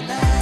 night.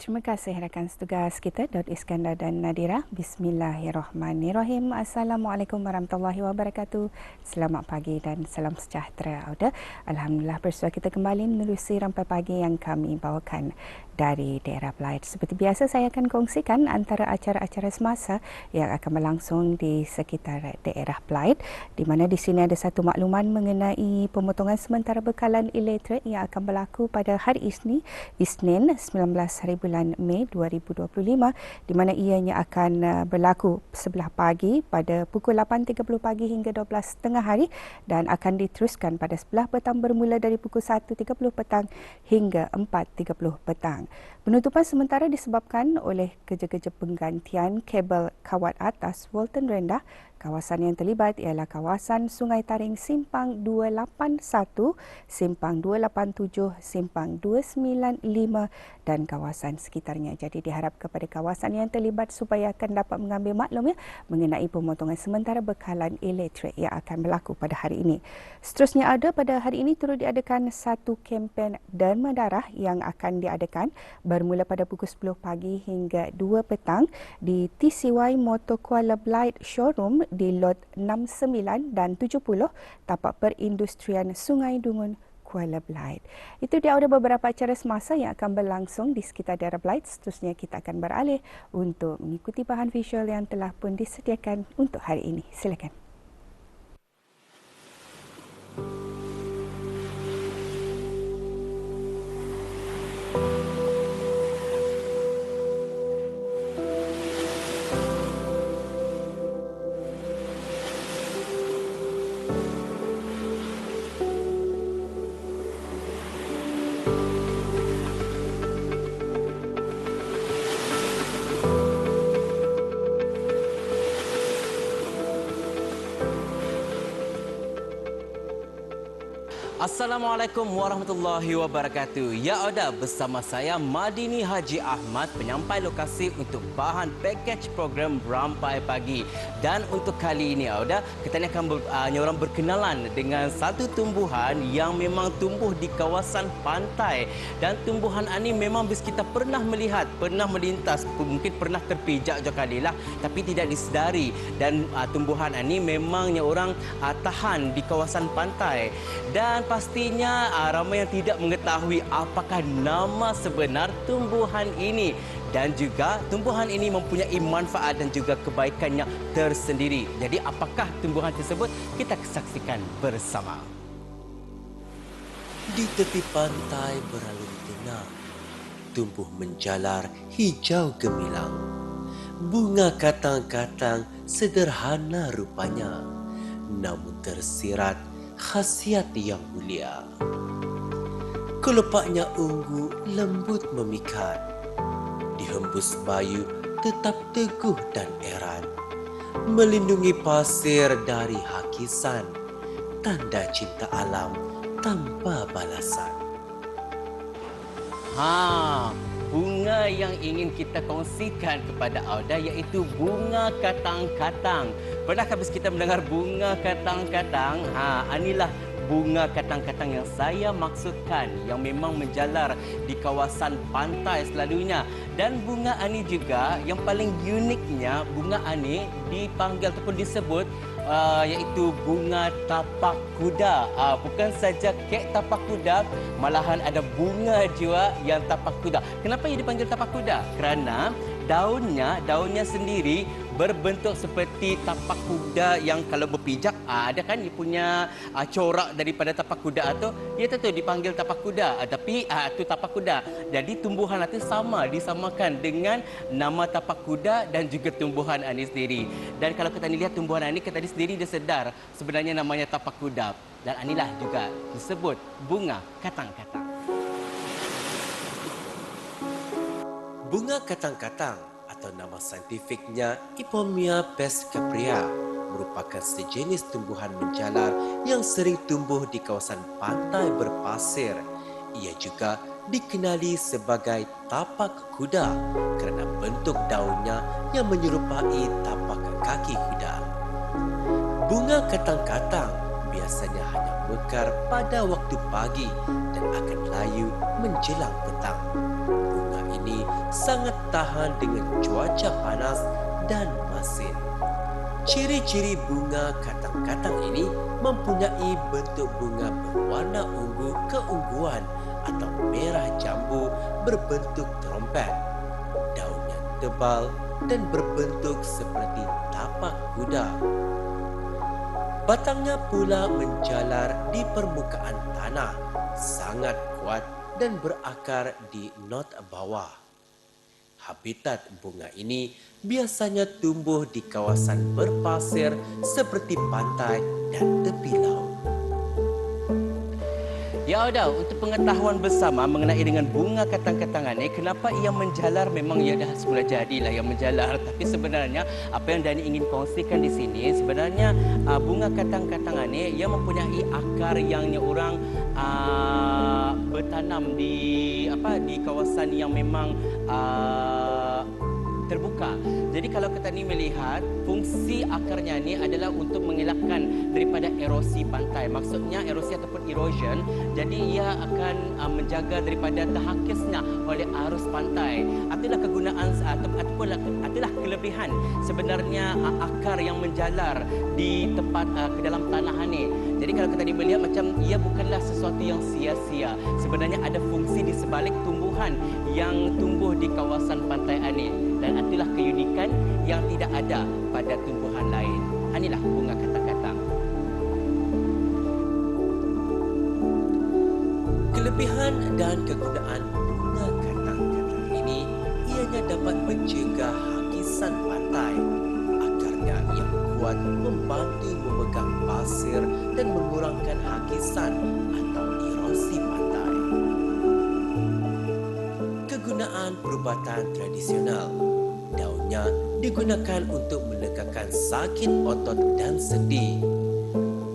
Terima kasih rakan setugas kita Daud Iskandar dan Nadira. Bismillahirrahmanirrahim. Assalamualaikum warahmatullahi wabarakatuh. Selamat pagi dan salam sejahtera. Auda. Alhamdulillah bersua kita kembali menerusi rampai pagi yang kami bawakan dari daerah Belait. Seperti biasa saya akan kongsikan antara acara-acara semasa yang akan berlangsung di sekitar daerah Belait di mana di sini ada satu makluman mengenai pemotongan sementara bekalan elektrik yang akan berlaku pada hari Isnin, Isnin 19 hari Mei 2025 di mana ianya akan uh, berlaku sebelah pagi pada pukul 8.30 pagi hingga 12.30 hari dan akan diteruskan pada sebelah petang bermula dari pukul 1.30 petang hingga 4.30 petang. Penutupan sementara disebabkan oleh kerja-kerja penggantian kabel kawat atas Walton Rendah Kawasan yang terlibat ialah kawasan Sungai Taring Simpang 281, Simpang 287, Simpang 295 dan kawasan sekitarnya. Jadi diharap kepada kawasan yang terlibat supaya akan dapat mengambil maklum ya mengenai pemotongan sementara bekalan elektrik yang akan berlaku pada hari ini. Seterusnya ada pada hari ini turut diadakan satu kempen derma darah yang akan diadakan bermula pada pukul 10 pagi hingga 2 petang di TCY Motor Kuala Blight Showroom di lot 69 dan 70 tapak perindustrian Sungai Dungun Kuala Blight. Itu dia ada beberapa acara semasa yang akan berlangsung di sekitar daerah Blight. Seterusnya kita akan beralih untuk mengikuti bahan visual yang telah pun disediakan untuk hari ini. Silakan. Assalamualaikum warahmatullahi wabarakatuh. Ya ada bersama saya Madini Haji Ahmad penyampai lokasi untuk bahan package program Rampai Pagi. Dan untuk kali ini ada kita akan uh, orang berkenalan dengan satu tumbuhan yang memang tumbuh di kawasan pantai dan tumbuhan ini memang bis kita pernah melihat, pernah melintas, mungkin pernah terpijak juga kali lah tapi tidak disedari dan uh, tumbuhan ini memangnya orang uh, tahan di kawasan pantai dan pastinya ramai yang tidak mengetahui apakah nama sebenar tumbuhan ini dan juga tumbuhan ini mempunyai manfaat dan juga kebaikannya tersendiri. Jadi apakah tumbuhan tersebut? Kita saksikan bersama. Di tepi pantai beralun tenang, tumbuh menjalar hijau gemilang. Bunga katang-katang sederhana rupanya, namun tersirat khasiat yang mulia. Kelepaknya ungu lembut memikat. Dihembus bayu tetap teguh dan erat. Melindungi pasir dari hakisan. Tanda cinta alam tanpa balasan. Ha, bunga yang ingin kita kongsikan kepada Auda iaitu bunga katang-katang. Pernahkah kita mendengar bunga katang-katang? Ha, inilah bunga katang-katang yang saya maksudkan yang memang menjalar di kawasan pantai selalunya dan bunga ani juga yang paling uniknya bunga ani dipanggil ataupun disebut uh, iaitu bunga tapak kuda. Uh, bukan saja kek tapak kuda, malahan ada bunga juga yang tapak kuda. Kenapa ia dipanggil tapak kuda? Kerana daunnya, daunnya sendiri berbentuk seperti tapak kuda yang kalau berpijak ah, ada kan dia punya ah, corak daripada tapak kuda itu dia tentu dipanggil tapak kuda. Ah, tapi itu tapak kuda. Jadi tumbuhan itu sama disamakan dengan nama tapak kuda dan juga tumbuhan ini sendiri. Dan kalau kita lihat tumbuhan ini kita sendiri dia sedar. Sebenarnya namanya tapak kuda. Dan inilah juga disebut bunga katang-katang. Bunga katang-katang atau nama saintifiknya Ipomia pescapria merupakan sejenis tumbuhan menjalar yang sering tumbuh di kawasan pantai berpasir. Ia juga dikenali sebagai tapak kuda kerana bentuk daunnya yang menyerupai tapak kaki kuda. Bunga katang-katang biasanya hanya mekar pada waktu pagi dan akan layu menjelang petang sangat tahan dengan cuaca panas dan masin. Ciri-ciri bunga katang-katang ini mempunyai bentuk bunga berwarna ungu keungguan atau merah jambu berbentuk trompet. Daunnya tebal dan berbentuk seperti tapak kuda. Batangnya pula menjalar di permukaan tanah, sangat kuat dan berakar di not bawah. Habitat bunga ini biasanya tumbuh di kawasan berpasir seperti pantai dan tepi laut. Ya ada untuk pengetahuan bersama mengenai dengan bunga katang-katangan ini kenapa ia menjalar memang ia dah semula jadilah yang menjalar tapi sebenarnya apa yang Dani ingin kongsikan di sini sebenarnya uh, bunga katang-katangan ini ia mempunyai akar yang orang uh, bertanam di apa di kawasan yang memang uh, terbuka. Jadi kalau kita ni melihat fungsi akarnya ni adalah untuk mengelakkan daripada erosi pantai. Maksudnya erosi ataupun erosion. Jadi ia akan uh, menjaga daripada terhakisnya oleh arus pantai. Itulah kegunaan ataupun itulah kelebihan sebenarnya uh, akar yang menjalar di tempat uh, ke dalam tanah ini. Jadi kalau kita ni melihat macam ia bukanlah sesuatu yang sia-sia. Sebenarnya ada fungsi di sebalik tumbuhan yang tumbuh di kawasan pantai ini dan itulah keunikan yang tidak ada pada tumbuhan lain. Inilah bunga kata-kata. Kelebihan dan kegunaan bunga kata-kata ini ianya dapat mencegah hakisan pantai. Akarnya yang kuat membantu memegang pasir dan mengurangkan hakisan atau erosi pantai. Kegunaan perubatan tradisional Daunnya digunakan untuk melegakan sakit otot dan sendi.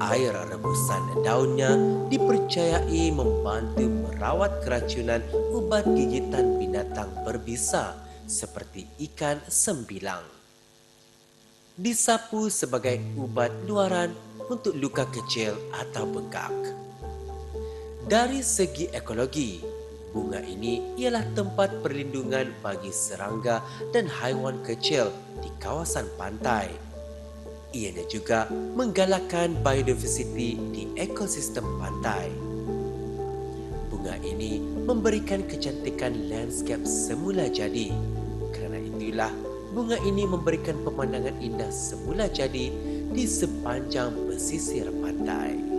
Air rebusan daunnya dipercayai membantu merawat keracunan ubat gigitan binatang berbisa seperti ikan sembilang. Disapu sebagai ubat luaran untuk luka kecil atau bengkak. Dari segi ekologi, bunga ini ialah tempat perlindungan bagi serangga dan haiwan kecil di kawasan pantai. Ianya juga menggalakkan biodiversiti di ekosistem pantai. Bunga ini memberikan kecantikan landscape semula jadi. Kerana itulah bunga ini memberikan pemandangan indah semula jadi di sepanjang pesisir pantai.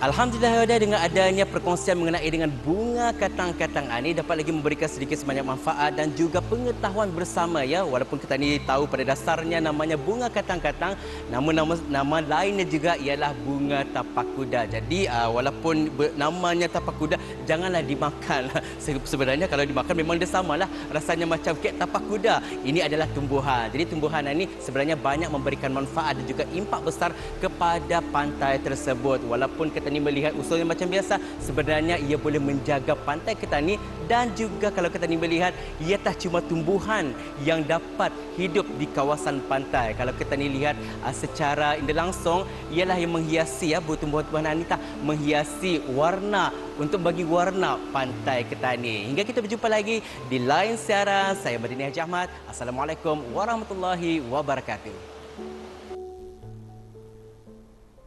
Alhamdulillah ada dengan adanya perkongsian mengenai dengan bunga katang-katang ini dapat lagi memberikan sedikit sebanyak manfaat dan juga pengetahuan bersama ya walaupun kita ni tahu pada dasarnya namanya bunga katang-katang namun nama nama lainnya juga ialah bunga tapak kuda. Jadi uh, walaupun namanya tapak kuda janganlah dimakan. Sebenarnya kalau dimakan memang dia samalah rasanya macam kek tapak kuda. Ini adalah tumbuhan. Jadi tumbuhan ini sebenarnya banyak memberikan manfaat dan juga impak besar kepada pantai tersebut walaupun kita ni melihat usulnya macam biasa. Sebenarnya ia boleh menjaga pantai Ketani dan juga kalau kita ni melihat ia tak cuma tumbuhan yang dapat hidup di kawasan pantai. Kalau kita ni lihat uh, secara indah langsung ialah yang menghiasi ya tumbuhan-tumbuhan ini tak menghiasi warna untuk bagi warna pantai Ketani. Hingga kita berjumpa lagi di lain siaran. Saya Madini Haji Ahmad. Assalamualaikum warahmatullahi wabarakatuh